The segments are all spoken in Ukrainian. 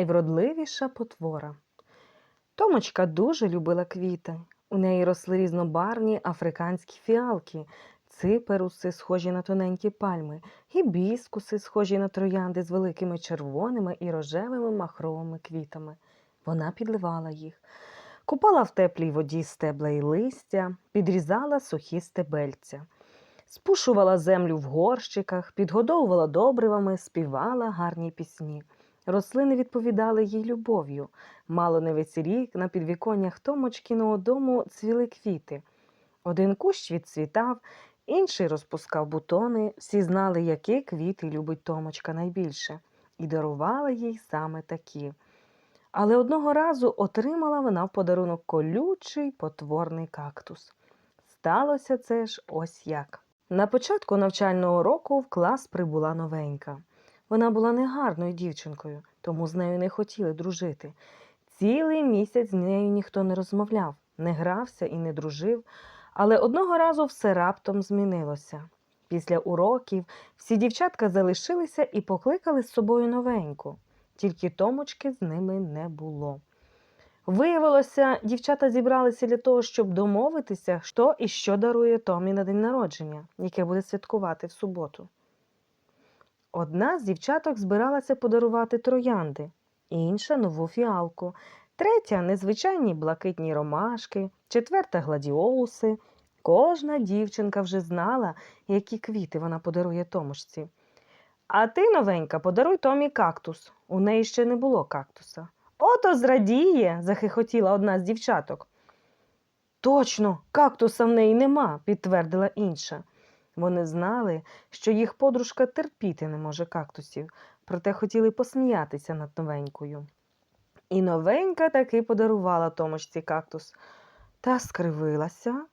найвродливіша потвора. Томочка дуже любила квіти. У неї росли різнобарвні африканські фіалки, циперуси, схожі на тоненькі пальми, гібіскуси, схожі на троянди з великими червоними і рожевими махровими квітами. Вона підливала їх, купала в теплій воді стебла і листя, підрізала сухі стебельця, спушувала землю в горщиках, підгодовувала добривами, співала гарні пісні. Рослини відповідали їй любов'ю. Мало не весь рік на підвіконнях Томочкиного дому цвіли квіти. Один кущ відцвітав, інший розпускав бутони, всі знали, які квіти любить Томочка найбільше, і дарувала їй саме такі. Але одного разу отримала вона в подарунок колючий потворний кактус. Сталося це ж ось як. На початку навчального року в клас прибула новенька. Вона була негарною дівчинкою, тому з нею не хотіли дружити. Цілий місяць з нею ніхто не розмовляв, не грався і не дружив, але одного разу все раптом змінилося. Після уроків всі дівчатка залишилися і покликали з собою новеньку, тільки Томочки з ними не було. Виявилося, дівчата зібралися для того, щоб домовитися, хто і що дарує Томі на день народження, яке буде святкувати в суботу. Одна з дівчаток збиралася подарувати троянди, інша нову фіалку, третя незвичайні блакитні ромашки, четверта гладіолуси. Кожна дівчинка вже знала, які квіти вона подарує Томушці. А ти, новенька, подаруй Томі кактус. У неї ще не було кактуса. Ото зрадіє, захихотіла одна з дівчаток. Точно, кактуса в неї нема, підтвердила інша. Вони знали, що їх подружка терпіти не може кактусів, проте хотіли посміятися над новенькою. І новенька таки подарувала Томочці кактус. Та скривилася,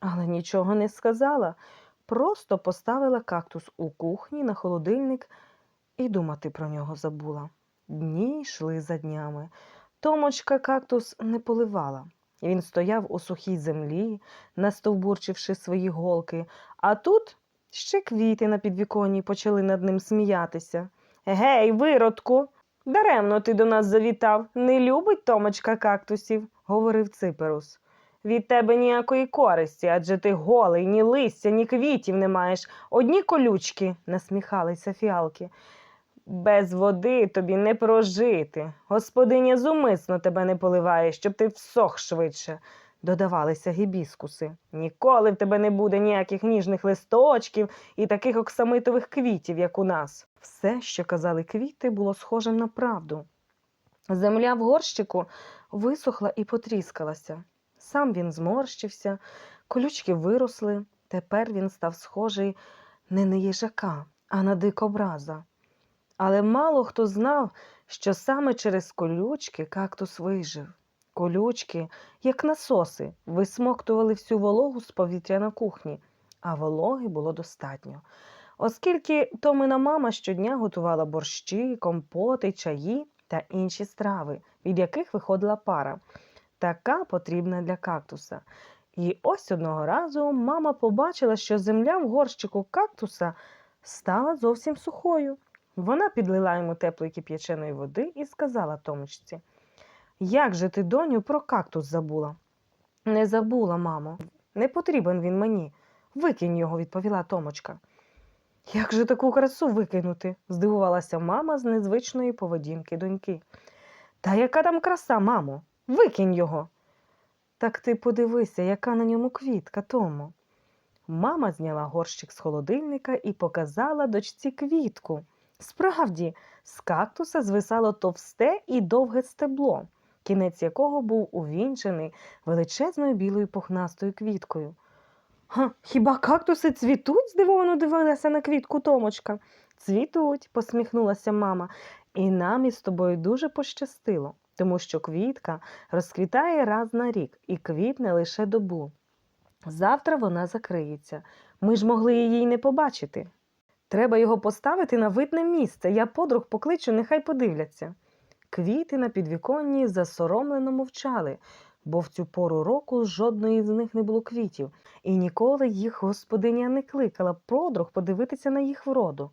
але нічого не сказала, просто поставила кактус у кухні на холодильник і думати про нього забула. Дні йшли за днями. Томочка кактус не поливала. Він стояв у сухій землі, настовбурчивши свої голки, а тут ще квіти на підвіконні почали над ним сміятися. Гей, виродку! Даремно ти до нас завітав. Не любить Томочка кактусів, говорив Циперус. Від тебе ніякої користі, адже ти голий, ні листя, ні квітів не маєш. Одні колючки, насміхалися фіалки. Без води тобі не прожити. Господиня зумисно тебе не поливає, щоб ти всох швидше, додавалися гібіскуси. Ніколи в тебе не буде ніяких ніжних листочків і таких оксамитових квітів, як у нас. Все, що казали квіти, було схожим на правду. Земля в горщику висохла і потріскалася. Сам він зморщився, колючки виросли. Тепер він став схожий не на їжака, а на дикобраза. Але мало хто знав, що саме через колючки кактус вижив. Колючки, як насоси, висмоктували всю вологу з повітря на кухні, а вологи було достатньо. Оскільки Томина мама щодня готувала борщі, компоти, чаї та інші страви, від яких виходила пара, така потрібна для кактуса. І ось одного разу мама побачила, що земля в горщику кактуса стала зовсім сухою. Вона підлила йому теплої кип'яченої води і сказала Томочці: Як же ти, доню, про кактус забула? Не забула, мамо. Не потрібен він мені. Викинь його, відповіла Томочка. Як же таку красу викинути? здивувалася мама з незвичної поведінки доньки. Та яка там краса, мамо? Викинь його. Так ти подивися, яка на ньому квітка, Томо. Мама зняла горщик з холодильника і показала дочці квітку. Справді, з кактуса звисало товсте і довге стебло, кінець якого був увінчений величезною білою пухнастою квіткою. Га, хіба кактуси цвітуть? здивовано дивилася на квітку Томочка. Цвітуть, посміхнулася мама, і нам із тобою дуже пощастило, тому що квітка розквітає раз на рік і квітне лише добу. Завтра вона закриється. Ми ж могли її не побачити. Треба його поставити на видне місце. Я подруг покличу, нехай подивляться. Квіти на підвіконні засоромлено мовчали, бо в цю пору року жодної з них не було квітів, і ніколи їх господиня не кликала подруг подивитися на їх вроду.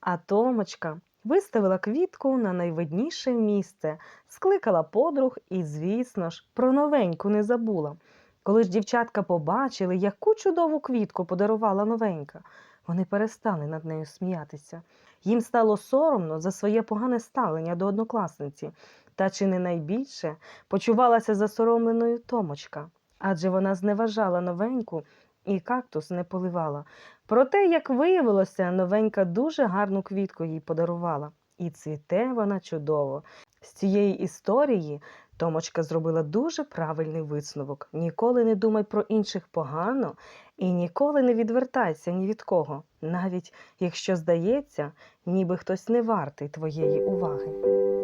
А Томочка виставила квітку на найвидніше місце, скликала подруг і, звісно ж, про новеньку не забула. Коли ж дівчатка побачили, яку чудову квітку подарувала новенька, вони перестали над нею сміятися. Їм стало соромно за своє погане ставлення до однокласниці, та чи не найбільше почувалася засоромленою Томочка, адже вона зневажала новеньку і кактус не поливала. Проте, як виявилося, новенька дуже гарну квітку їй подарувала, і цвіте вона чудово. З цієї історії Томочка зробила дуже правильний висновок: ніколи не думай про інших погано і ніколи не відвертайся ні від кого, навіть якщо здається, ніби хтось не вартий твоєї уваги.